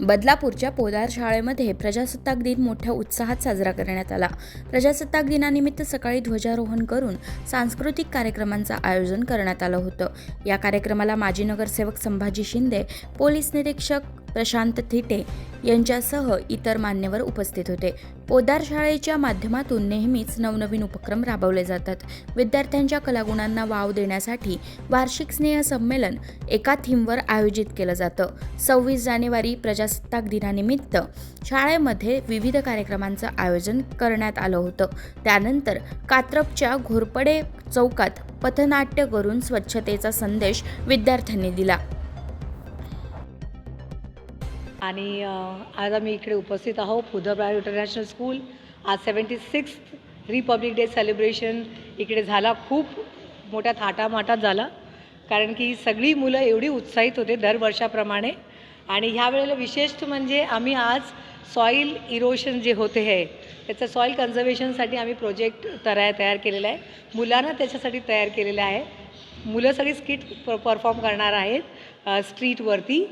बदलापूरच्या पोदार शाळेमध्ये प्रजासत्ताक दिन मोठ्या उत्साहात साजरा करण्यात आला. प्रजासत्ताक दिनानिमित्त सकाळी ध्वजारोहण करून सांस्कृतिक कार्यक्रमांचं आयोजन करण्यात आलं होतं. या कार्यक्रमाला माजी नगरसेवक संभाजी शिंदे पोलीस निरीक्षक प्रशांत थिटे यांच्यासह इतर मान्यवर उपस्थित होते. पोदार शाळेच्या माध्यमातून नेहमीच नवनवीन उपक्रम राबवले जातात. विद्यार्थ्यांच्या कलागुणांना वाव देण्यासाठी वार्षिक स्नेह संमेलन एका थीमवर आयोजित केलं जातं. सव्वीस जानेवारी प्रजासत्ताक दिनानिमित्त शाळेमध्ये विविध कार्यक्रमांचं आयोजन करण्यात आलं होतं. त्यानंतर कात्रपच्या घोरपडे चौकात पथनाट्य करून स्वच्छतेचा संदेश विद्यार्थ्यांनी दिला. आणि आज आम्ही इकडे उपस्थित आहोत बुधबार इंटरनॅशनल स्कूल. आज seventy six republic day celebration इकडे झाला. खूप मोठ्या थाटामाटात झाला. कारण की सगळी मुलं एवढी उत्साहित होते दरवर्षाप्रमाणे आणि ह्या वेळेला विशेष म्हणजे आम्ही आज सॉईल इरोशन जे होते आहे त्याचं सॉईल कन्झर्वेशनसाठी आम्ही प्रोजेक्ट तराय तयार केलेला आहे. मुलांना त्याच्यासाठी तयार केलेलं आहे. मुलं सगळी स्किट प परफॉर्म करणार आहेत स्ट्रीटवरती.